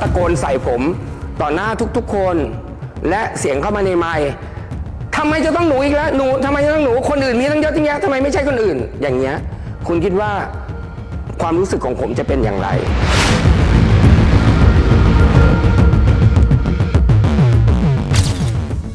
ตะโกนใส่ผม ต่อหน้าทุกๆคน และเสียงเข้ามาในไมค์ทำไมจะต้องหนูอีกแล้วหนูทำไมจะต้องหนูคนอื่นมีตั้งเยอะตั้งแยะทำไมไม่ใช่คนอื่น อย่างเงี้ยคุณคิดว่าความรู้สึกของผมจะเป็นอย่างไร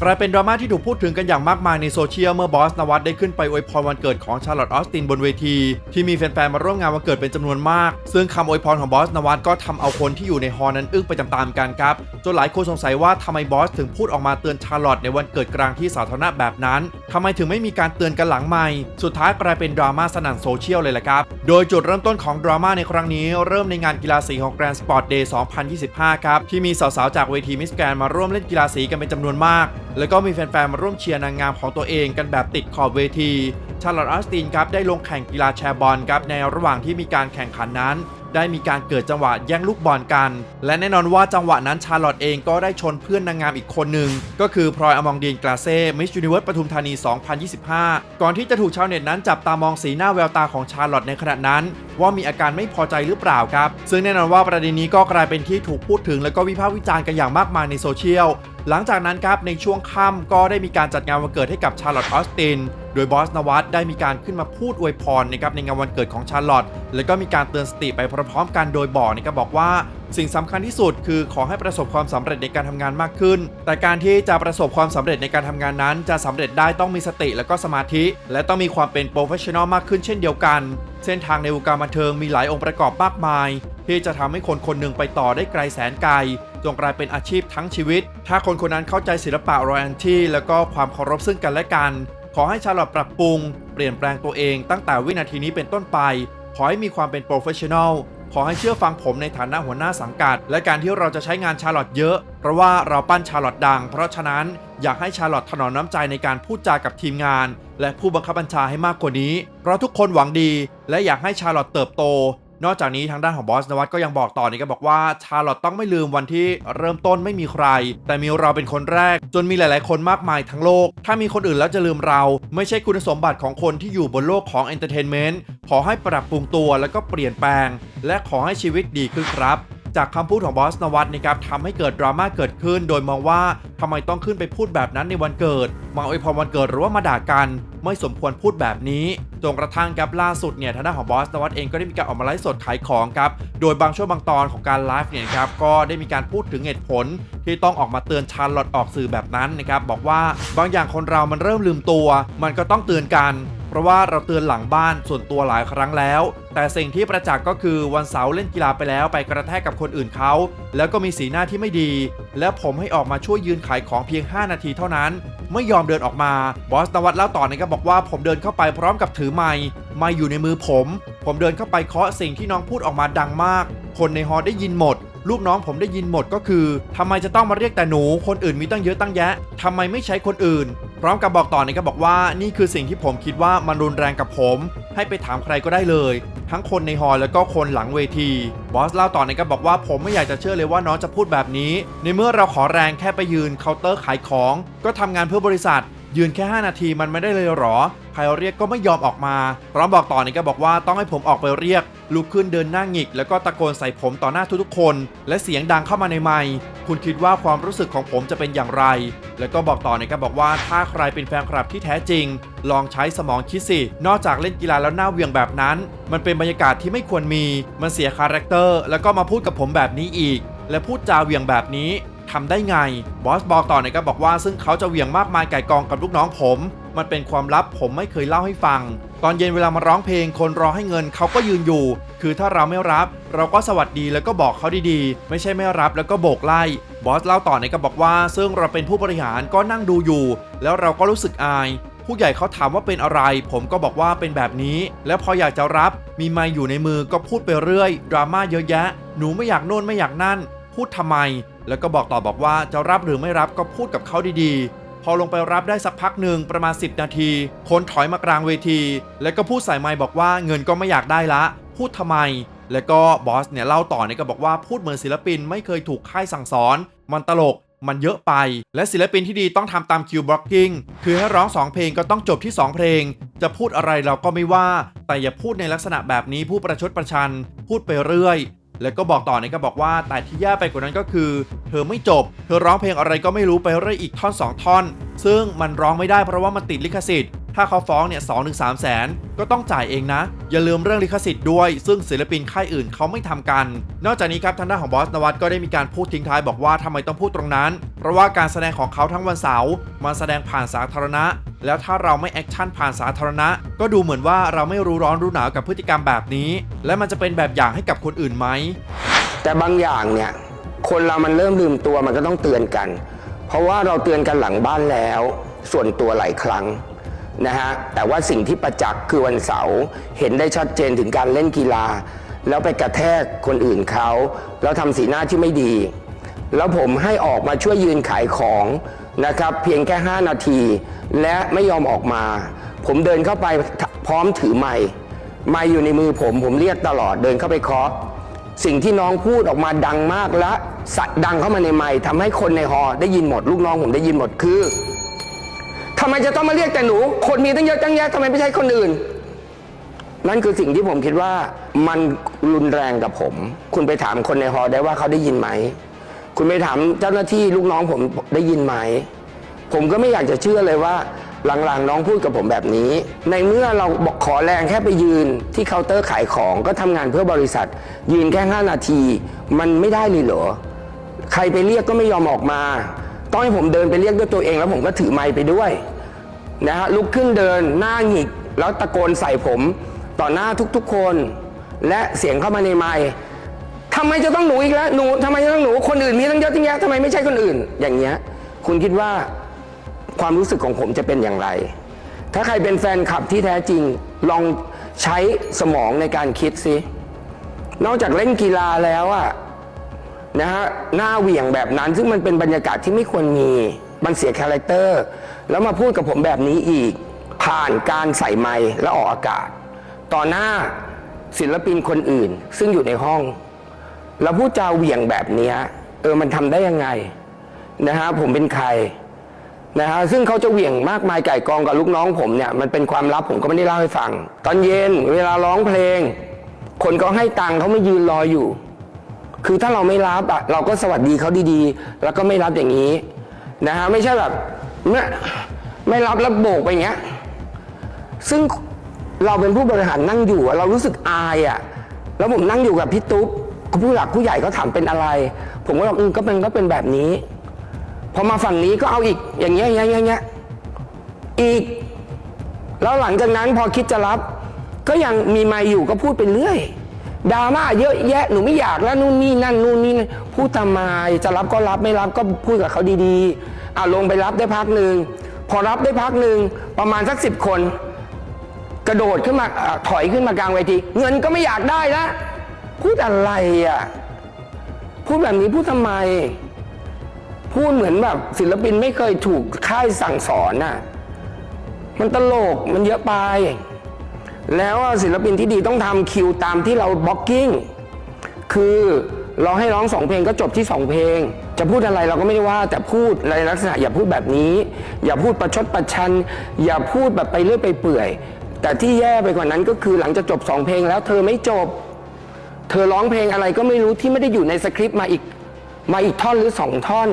กลายเป็นดราม่าที่ถูกพูดถึงกันอย่างมากมายในโซเชียลเมื่อบอสนวัตได้ขึ้นไปอวยพรวันเกิดของชาร์ลอตต์ออสตินบนเวที ที่มีแฟนๆมาร่วมงานวันเกิดเป็นจำนวนมาก ซึ่งคำอวยพรของบอสนวัตก็ทำเอาคนที่อยู่ในฮอร์นั้นอึ้งไปตามๆกันครับจนหลายคนสงสัยว่าทำไมบอสถึงพูดออกมาเตือนชาร์ลอตต์ในวันเกิดกลางที่สาธารณะแบบนั้นทำไมถึงไม่มีการเตือนกันหลังไม่สุดท้ายกลายเป็นดราม่าสนั่นโซเชียลเลยแหละครับ โดยจุดเริ่มต้นของดราม่าในครั้งนี้ เริ่มในงานกีฬาสีของ Grand Sport Day 2025 ครับที่มีสาวๆจากเวทีมิสแกรนมาร่วมเล่นกีฬาสีกันเป็นจำนวนมากแล้วก็มีแฟนๆ มาร่วมเชียร์นางงามของตัวเองกันแบบติดขอบเวที ชาร์ลอตต์ออสตินครับได้ลงแข่งกีฬาแชร์บอลครับในระหว่างที่มีการแข่งขันนั้น ได้มีการเกิดจังหวะแย่งลูกบอลกัน และแน่นอนว่าจังหวะนั้นชาร์ลอตเองก็ได้ชนเพื่อนนางงามอีกคนหนึ่ง ก็คือพลอยอมองดีนกลาเซ่มิสยูนิเวิร์สปทุมธานี 2025 ก่อนที่จะถูกชาวเน็ตนั้นจับตามองสีหน้าแววตาของชาร์ลอตในขณะนั้น ว่ามีอาการไม่พอใจหรือเปล่าครับ ซึ่งแน่นอนว่าประเด็นนี้ก็กลายเป็นที่ถูกพูดถึง และก็วิพากษ์วิจารณ์กันอย่างมากมายในโซเชียลหลังจากนั้นครับในช่วงค่ำก็ได้มีการจัดงานวันเกิดให้กับชาร์ลอตต์ออสติน โดยบอสนวัตได้มีการขึ้นมาพูดอวยพรนะครับในงานวันเกิดของชาร์ลอตต์แล้วก็มีการเตือนสติไปพร้อมๆกันโดยบอกนะครับบอกว่าสิ่งสำคัญที่สุดคือขอให้ประสบความสำเร็จในการทำงานมากขึ้น แต่การที่จะประสบความสำเร็จในการทำงานนั้น จะสำเร็จได้ต้องมีสติและก็สมาธิ และต้องมีความเป็นโปรเฟชชั่นอลมากขึ้นเช่นเดียวกัน เส้นทางในวงการบันเทิงมีหลายองค์ประกอบมากมาย ที่จะทำให้คนคนหนึ่งไปต่อได้ไกลแสนไกลจงกลายเป็นอาชีพทั้งชีวิต ถ้าคนคนนั้นเข้าใจศิลปะรอยัลตี้แล้วก็ความเคารพซึ่งกันและกัน ขอให้ชาลอตปรับปรุง เปลี่ยนแปลงตัวเองตั้งแต่วินาทีนี้เป็นต้นไป ขอให้มีความเป็นโปรเฟชชั่นอลขอให้เชื่อฟังผมในฐานะหัวหน้าสังกัด และการที่เราจะใช้งานชาลอตเยอะ เพราะว่าเราปั้นชาลอตดัง เพราะฉะนั้นอยากให้ชาลอตถนอมน้ำใจในการพูดจากับทีมงาน และผู้บังคับบัญชาให้มากกว่านี้ เพราะทุกคนหวังดี และอยากให้ชาร์ลอตเติบโต นอกจากนี้ทางด้านของบอสนวัตก็ยังบอกต่อนี่ก็บอกว่าชาร์ลอตต้องไม่ลืมวันที่เริ่มต้นไม่มีใคร แต่มีเราเป็นคนแรก จนมีหลาย ๆ คนมากมายทั้งโลก ถ้ามีคนอื่นแล้วจะลืมเรา ไม่ใช่คุณสมบัติของคนที่อยู่บนโลกของเอนเตอร์เทนเมนต์ขอให้ปรับปรุงตัวแล้วก็เปลี่ยนแปลง และขอให้ชีวิตดีขึ้นครับจากคำพูดของบอสนวัตนะครับทำให้เกิดดราม่าเกิดขึ้น โดยมองว่าทำไมต้องขึ้นไปพูดแบบนั้นในวันเกิด มาอวยพรวันเกิดหรือว่ามาด่ากัน ไม่สมควรพูดแบบนี้จนกระทั่งครับล่าสุดเนี่ยทางด้านของบอสนวัตเองก็ได้มีการออกมาไลฟ์สดขายของครับโดยบางช่วงบางตอนของการไลฟ์เนี่ยครับก็ได้มีการพูดถึงเหตุผล ที่ต้องออกมาเตือนชาร์ลอตออกสื่อแบบนั้นนะครับบอกว่าบางอย่างคนเรามันเริ่มลืมตัว มันก็ต้องเตือนกัน เพราะว่าเราเตือนหลังบ้านส่วนตัวหลายครั้งแล้ว แต่สิ่งที่ประจักษ์ก็คือวันเสาร์เล่นกีฬาไปแล้วไปกระแทกกับคนอื่นเขา แล้วก็มีสีหน้าที่ไม่ดี แล้วผมให้ออกมาช่วยยืนขายของเพียง 5 นาทีเท่านั้น ไม่ยอมเดินออกมา บอสนวัตเล่าต่อนะครับบอกว่าผมเดินเข้าไปพร้อมกับถือไมค์ไมค์อยู่ในมือผม ผมเดินเข้าไปเคาะสิ่งที่น้องพูดออกมาดังมาก คนในฮอร์ได้ยินหมด ลูกน้องผมได้ยินหมดก็คือทำไมจะต้องมาเรียกแต่หนู คนอื่นมีตั้งเยอะตั้งแยะทำไมไม่ใช้คนอื่น พร้อมกับบอกต่อนะครับบอกว่านี่คือสิ่งที่ผมคิดว่ามันรุนแรงกับผม ให้ไปถามใครก็ได้เลย ทั้งคนในฮอลแล้วก็คนหลังเวที บอสเล่าต่อนะครับบอกว่าผมไม่อยากจะเชื่อเลยว่าน้องจะพูดแบบนี้ ในเมื่อเราขอแรงแค่ไปยืนเคาน์เตอร์ขายของ ก็ทำงานเพื่อบริษัทยืนแค่ 5 นาทีมันไม่ได้เลยหรอ ใครเรียกก็ไม่ยอมออกมา พร้อมบอกต่อนี่ก็บอกว่าต้องให้ผมออกไปเรียก ลุกขึ้นเดินหน้าหงิกแล้วก็ตะโกนใส่ผมต่อหน้าทุกๆคน และเสียงดังเข้ามาในไมค์คุณคิดว่าความรู้สึกของผมจะเป็นอย่างไร แล้วก็บอกต่อนี่ก็บอกว่าถ้าใครเป็นแฟนคลับที่แท้จริง ลองใช้สมองคิดสิ นอกจากเล่นกีฬาแล้วหน้าเวียงแบบนั้น มันเป็นบรรยากาศที่ไม่ควรมี มันเสียคาแรคเตอร์ แล้วก็มาพูดกับผมแบบนี้อีก และพูดจาเวียงแบบนี้ทำได้ไง บอสบอกต่อเนี่ยก็บอกว่าซึ่งเขาจะเหวี่ยงมากมายไก่กองกับลูกน้องผม มันเป็นความลับผมไม่เคยเล่าให้ฟัง ตอนเย็นเวลามาร้องเพลง คนรอให้เงินเขาก็ยืนอยู่ คือถ้าเราไม่รับ เราก็สวัสดีแล้วก็บอกเขาดีๆ ไม่ใช่ไม่รับแล้วก็โบกไล่ บอสเล่าต่อเนี่ยก็บอกว่า ซึ่งเราเป็นผู้บริหารก็นั่งดูอยู่ แล้วเราก็รู้สึกอาย ผู้ใหญ่เขาถามว่าเป็นอะไร ผมก็บอกว่าเป็นแบบนี้ แล้วพออยากจะรับ มีไมค์อยู่ในมือก็พูดไปเรื่อยดราม่าเยอะแยะ หนูไม่อยากโน่นไม่อยากนั่น พูดทำไม แล้วก็บอกต่อบอกว่าจะรับหรือไม่รับก็พูดกับเขาดีๆ พอลงไปรับได้สักพักหนึ่งประมาณ 10 นาทีคนถอยมากลางเวที แล้วก็พูดใส่ไมค์บอกว่าเงินก็ไม่อยากได้ละ พูดทำไม แล้วก็บอสเนี่ยเล่าต่อเนี่ยก็บอกว่าพูดเหมือนศิลปินไม่เคยถูกค่ายสั่งสอน มันตลกมันเยอะไป และศิลปินที่ดีต้องทำตามคิวบล็อกกิ้งคือให้ร้อง 2 เพลงก็ต้องจบที่ 2 เพลง จะพูดอะไรเราก็ไม่ว่า แต่อย่าพูดในลักษณะแบบนี้ผู้ประชดประชัน พูดไปเรื่อย แล้วก็บอกต่อนะครับบอกว่าแต่ที่แย่ไปกว่านั้นก็คือ เธอไม่จบ เธอร้องเพลงอะไรก็ไม่รู้ไปเรื่อยอีกท่อน 2 ท่อน ซึ่งมันร้องไม่ได้เพราะว่ามันติดลิขสิทธิ์ ถ้าเขาฟ้องเนี่ยสองถึงสามแสนก็ต้องจ่ายเองนะ อย่าลืมเรื่องลิขสิทธิ์ด้วย ซึ่งศิลปินค่ายอื่นเขาไม่ทำกัน นอกจากนี้ครับทางด้านของบอสนวัตก็ได้มีการพูดทิ้งท้ายบอกว่าทำไมต้องพูดตรงนั้น เพราะว่าการแสดงของเขาทั้งวันเสาร์มันแสดงผ่านสาธารณะ แล้วถ้าเราไม่แอคชั่นผ่านสาธารณะ ก็ดูเหมือนว่าเราไม่รู้ร้อนรู้หนาวกับพฤติกรรมแบบนี้ และมันจะเป็นแบบอย่างให้กับคนอื่นไหมแต่บางอย่างเนี่ยคนเรามันเริ่มลืมตัวมันก็ต้องเตือนกัน เพราะว่าเราเตือนกันหลังบ้านแล้ว ส่วนตัวหลายครั้ง นะฮะแต่ว่าสิ่งที่ประจักษ์คือวันเสาร์เห็นได้ชัดเจนถึงการเล่นกีฬา แล้วไปกระแทกคนอื่นเขาแล้วทำสีหน้าที่ไม่ดี แล้วผมให้ออกมาช่วยยืนขายของนะครับเพียงแค่ 5 นาที และไม่ยอมออกมา ผมเดินเข้าไปพร้อมถือไม้ไม้อยู่ในมือผมผมเรียกตลอดเดินเข้าไปเคาะสิ่งที่น้องพูดออกมาดังมากและสัตดังเข้ามาในไมค์ทำให้คนในฮอได้ยินหมดลูกน้องผมได้ยินหมดคือ ทำไมจะต้องมาเรียกแต่หนู คนมีตั้งเยอะตั้งแยะทำไมไม่ใช่คนอื่น นั่นคือสิ่งที่ผมคิดว่ามันรุนแรงกับผม คุณไปถามคนในฮอได้ว่าเขาได้ยินไหม คุณไปถามเจ้าหน้าที่ลูกน้องผมได้ยินไหม ผมก็ไม่อยากจะเชื่อเลยว่า หลังๆน้องพูดกับผมแบบนี้ ในเมื่อเราบอกขอแรงแค่ไปยืนที่เคาน์เตอร์ขายของก็ทำงานเพื่อบริษัท ยืนแค่ 5 นาที มันไม่ได้เลยเหรอใครไปเรียกก็ไม่ยอมออกมา ต้องให้ผมเดินไปเรียกด้วยตัวเอง แล้วผมก็ถือไมค์ไปด้วยนะฮะลุกขึ้นเดินหน้าหงิกแล้วตะโกนใส่ผมต่อหน้าทุกๆคน และเสียงเข้ามาในไมค์ทำไมจะต้องหนูอีกแล้วหนูทำไมจะต้องหนูคนอื่นมีตั้งเยอะตั้งแยะทำไมไม่ใช่คนอื่น อย่างเงี้ยคุณคิดว่าความรู้สึกของผมจะเป็นอย่างไร ถ้าใครเป็นแฟนคลับที่แท้จริงลองใช้สมองในการคิดสินอกจากเล่นกีฬาแล้วอะ นะฮะหน้าเหวี่ยงแบบนั้น ซึ่งมันเป็นบรรยากาศที่ไม่ควรมี มันเสียคาแรคเตอร์ แล้วมาพูดกับผมแบบนี้อีก ผ่านการใส่ไมค์และออกอากาศ ต่อหน้าศิลปินคนอื่น ซึ่งอยู่ในห้อง แล้วพูดจาเหวี่ยงแบบนี้เออมันทำได้ยังไงนะฮะผมเป็นใครนะฮะซึ่งเขาจะเหวี่ยงมากมายไก่กองกับลูกน้องผมเนี่ยมันเป็นความลับผมก็ไม่ได้เล่าให้ฟัง ตอนเย็นเวลาร้องเพลง คนก็ให้ตังค์เขาไม่ยืนรออยู่ คือถ้าเราไม่รับอะเราก็สวัสดีเขาดีๆ แล้วก็ไม่รับอย่างนี้นะฮะไม่ใช่แบบไม่ไม่รับแล้วโบกไปอย่างเงี้ยซึ่งเราเป็นผู้บริหารนั่งอยู่เรารู้สึกอายอะแล้วผมนั่งอยู่กับพี่ตุ๊กผู้หลักผู้ใหญ่ก็ถามเป็นอะไร ผมก็บอกอืมก็เป็นก็เป็นแบบนี้ พอมาฝั่งนี้ก็เอาอีกอย่างเงี้ยอย่างเงี้ยอย่างเงี้ยอีก แล้วหลังจากนั้นพอคิดจะรับ ก็ยังมีไมาอยู่ก็พูดไปเรื่อย ดราม่าเยอะแยะหนูไม่อยากแล้วนู่นนี่นั่นนู่นนี่นั่นพูดทำไมจะรับก็รับไม่รับก็พูดกับเขาดีๆอะลงไปรับได้พักหนึ่งพอรับได้พักหนึ่งประมาณสักสิบคน กระโดดขึ้นมาอะถอยขึ้นมากลางเวทีเงินก็ไม่อยากได้ละพูดอะไรอะพูดแบบนี้พูดทำไม พูดเหมือนแบบศิลปินไม่เคยถูกค่ายสั่งสอนน่ะมันตลกมันเยอะไป แล้วศิลปินที่ดีต้องทำคิวตามที่เราบล็อกกิ้งคือเราให้ร้องสองเพลงก็จบที่สองเพลง จะพูดอะไรเราก็ไม่ได้ว่าแต่พูดในลักษณะอย่าพูดแบบนี้ อย่าพูดประชดประชัน อย่าพูดแบบไปเรื่อยไปเปื่อย แต่ที่แย่ไปกว่านั้นก็คือหลังจากจบสองเพลงแล้วเธอไม่จบ เธอร้องเพลงอะไรก็ไม่รู้ที่ไม่ได้อยู่ในสคริปต์มาอีกมาอีกท่อนหรือสองท่อน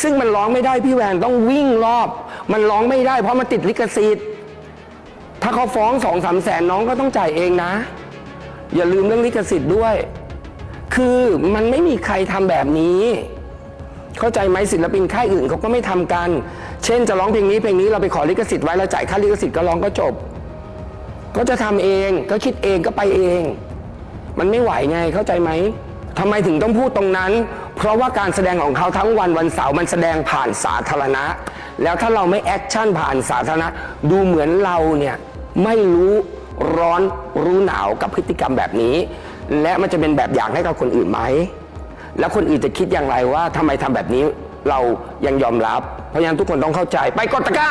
ซึ่งมันร้องไม่ได้พี่แวนต้องวิ่งรอบ มันร้องไม่ได้เพราะมันติดลิขสิทธิ์ ถ้าเขาฟ้องสองสามแสนน้องก็ต้องจ่ายเองนะ อย่าลืมเรื่องลิขสิทธิ์ด้วย คือมันไม่มีใครทำแบบนี้ เข้าใจไหมศิลปินค่ายอื่นเขาก็ไม่ทำกัน เช่นจะร้องเพลงนี้เพลงนี้เราไปขอลิขสิทธิ์ไว้เราจ่ายค่าลิขสิทธิ์ก็ร้องก็จบ ก็จะทำเองก็คิดเองก็ไปเอง มันไม่ไหวไงเข้าใจไหมทำไมถึงต้องพูดตรงนั้น เพราะว่าการแสดงของเขาทั้งวันวันเสาร์มันแสดงผ่านสาธารณะ แล้วถ้าเราไม่แอคชั่นผ่านสาธารณะดูเหมือนเราเนี่ยไม่รู้ร้อนรู้หนาวกับพฤติกรรมแบบนี้ และมันจะเป็นแบบอย่างให้กับคนอื่นไหม แล้วคนอื่นจะคิดอย่างไรว่าทำไมทำแบบนี้เรายังยอมรับ เพราะฉะนั้นทุกคนต้องเข้าใจไปกดตะกร้า